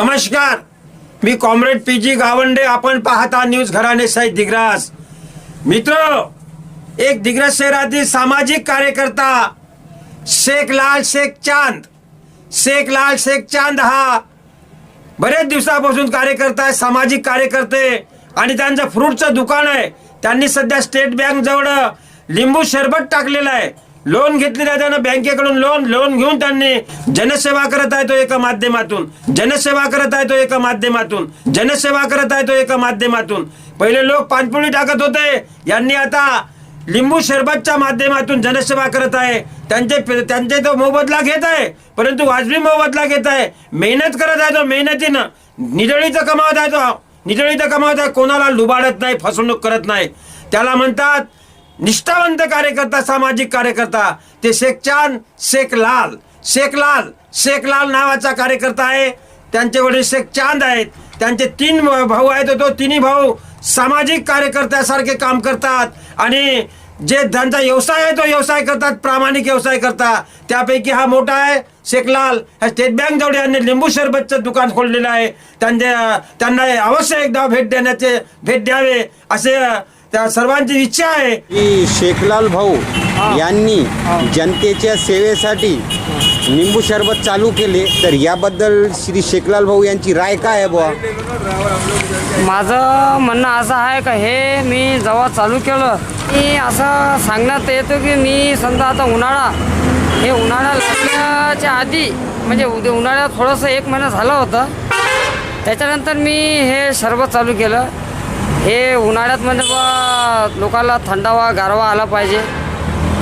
नमस्कार. मी comrade P G Gawande. आपण पाहता न्यूज घराणे साई दिग्रास. मित्र एक दिग्रस शहरातील सामाजिक कार्यकर्ता शेख लाल शेख चांद. शेख लाल शेख चांद हा बरेच दिवसापासून कार्यकर्ता आहे सामाजिक कार्यकर्ते आणि त्यांचं फ्रूटचं दुकान आहे. त्यांनी सध्या स्टेट बँक जवळ लिंबू शरबत टाकलेलं आहे. लोन घेतलेलं आहे त्यानं बँकेकडून लोन लोन घेऊन त्यांनी जनसेवा करत आहे तो एका माध्यमातून. जनसेवा करत आहे तो एका माध्यमातून. जनसेवा करत आहे तो एका माध्यमातून. पहिले लोक पानपुळी टाकत होते. यांनी आता लिंबू शरबतच्या माध्यमातून जनसेवा करत आहे. त्यांचे त्यांचे तो मोबदला घेत आहे. परंतु वाजवी मोबदला घेत आहे. मेहनत करत आहे तो मेहनतीनं. निजळीचं कमावत आहे तो. निजळीचं कमावत आहे. कोणाला लुबाडत नाही फसवणूक करत नाही. त्याला म्हणतात निष्ठावंत कार्यकर्ता सामाजिक कार्यकर्ता ते शेख चांद शेख लाल. शेख लाल शेख लाल नावाचा कार्यकर्ता आहे. त्यांचे वडील शेख चांद आहेत. त्यांचे तीन भाऊ आहेत. तो तिन्ही भाऊ सामाजिक कार्यकर्त्यासारखे काम करतात. आणि जे त्यांचा व्यवसाय आहे तो व्यवसाय करतात. प्रामाणिक व्यवसाय करतात. त्यापैकी हा मोठा आहे शेखलाल ह्या स्टेट बँक जवळ यांनी लिंबू शरबतचं दुकान खोललेलं आहे. त्यांच्या त्यांना अवश्य एकदा भेट देण्याचे भेट द्यावे असे त्या सर्वांची इच्छा आहे. की शेखलाल भाऊ यांनी जनतेच्या सेवेसाठी निंबू सरबत चालू केले. तर याबद्दल श्री शेखलाल भाऊ यांची राय काय आहे बुवा? माझं म्हणणं असं आहे का हे मी जेव्हा चालू केलं मी असं सांगण्यात येतं की मी समजा आता उन्हाळा हे उन्हाळा लागण्याच्या आधी म्हणजे उद्या उन्हाळ्यात थोडंसं एक महिना झालं होतं त्याच्यानंतर मी हे सरबत चालू केलं. हे उन्हाळ्यात म्हणजे बा लोकांना थंडावा गारवा आला पाहिजे.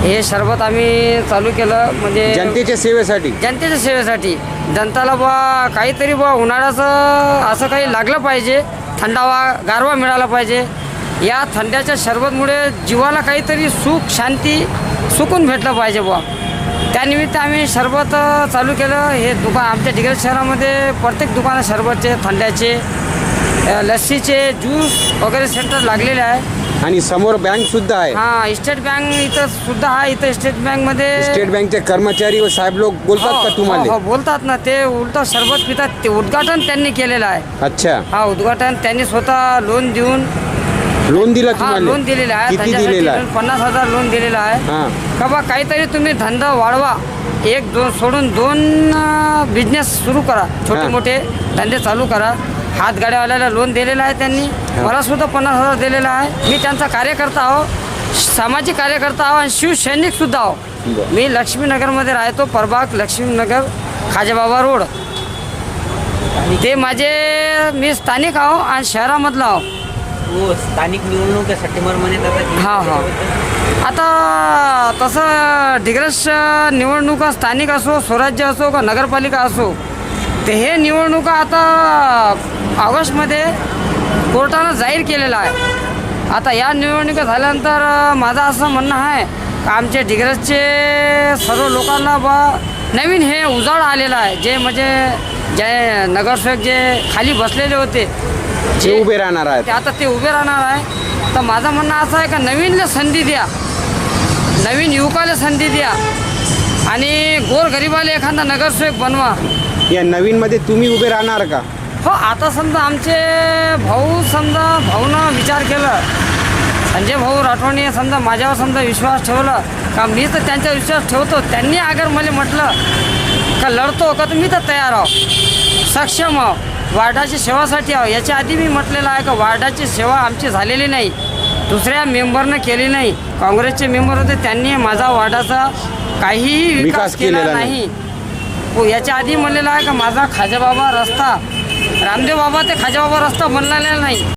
हे सरबत आम्ही चालू केलं म्हणजे जनतेच्या सेवेसाठी. जनतेच्या सेवेसाठी. जनताला बा काहीतरी बा उन्हाळ्याचं असं काही लागलं पाहिजे. थंडावा गारवा मिळाला पाहिजे. या थंड्याच्या शरबतमुळे जीवाला काहीतरी सुख शांती सुकून भेटलं पाहिजे बुवा त्यानिमित्त आम्ही सरबत चालू केलं. हे दुकान आमच्या डिग्रज शहरामध्ये प्रत्येक दुकानात सरबतचे थंड्याचे अ, लस्सीचे ज्यूस वगैरे सेंटर लागलेले आहे. आणि समोर बँक सुद्धा आहे. हां स्टेट बँक इथं सुद्धा आहे इथं स्टेट बँकमध्ये स्टेट बँकचे कर्मचारी व साहेब लोक बोलतात हो, का हो, तुम्हाला? हो, बोलतात ना ते उलट सरबत पितात ते उद्घाटन त्यांनी केलेलं आहे. अच्छा. हा उद्घाटन त्यांनी स्वतः लोन देऊन लोन दिलं हा तुम्हाला? लोन दिलेलं आहे. किती त्यांच्यासाठी दिलेलं लोन आहे पन्नास हजार लोन दिलेलं आहे. हा. का बा काहीतरी तुम्ही धंदा वाढवा. एक दोन सोडून दोन बिझनेस सुरू करा. छोटे हा. मोठे धंदे चालू करा. हातगाड्यावाल्याला लोन दिलेलं आहे त्यांनी. मला सुद्धा पन्नास हजार दिलेला आहे. मी त्यांचा कार्यकर्ता आहो. सामाजिक कार्यकर्ता आहो आणि शिवसैनिक सुद्धा आहो. मी लक्ष्मीनगरमध्ये राहतो प्रभाग लक्ष्मीनगर खाजेबाबा रोड. ते माझे मी स्थानिक आहो आणि शहरामधला आहो. हो स्थानिक निवडणूक आहे सप्टेंबरमध्ये आता. हा हा. आता तसं डिग्रस निवडणुका स्थानिक असो स्वराज्य असो का नगरपालिका असो ते हे निवडणुका आता ऑगस्टमध्ये कोर्टानं जाहीर केलेलं आहे. आता या निवडणुका झाल्यानंतर माझं असं म्हणणं आहे का आमचे डिग्रसचे सर्व लोकांना बा नवीन हे उजाड आलेलं आहे. जे म्हणजे जे नगरसेवक जे खाली बसलेले होते जे उभे राहणार आहेत. ते आता ते उभे राहणार आहे. तर माझं म्हणणं असं आहे का नवीनला संधी द्या. नवीन युवकाला संधी द्या. आणि गोरगरिबाला एखादा नगरसेवक बनवा. या नवीन मध्ये तुम्ही उभे राहणार का? हो आता समजा आमचे भाऊ समजा भाऊनं विचार केलं संजय भाऊ राठोडने समजा माझ्यावर समजा विश्वास ठेवला का मी तर त्यांचा विश्वास ठेवतो त्यांनी अगर मला म्हटलं का लढतो का तर मी तर तयार आहो सक्षम आहो वार्डाची सेवासाठी आहो याच्या आधी मी म्हटलेलं आहे का वार्डाची सेवा आमची झालेली नाही दुसऱ्या मेंबरनं केली नाही काँग्रेसचे मेंबर होते त्यांनी माझा वार्डाचा काहीही विकास केला. नाही हो याच्या आधी म्हणलेलं आहे का माझा खाजाबाबा रस्ता रामदेव बाबा ते खाजाबाबा रस्ता बनलेला नाही.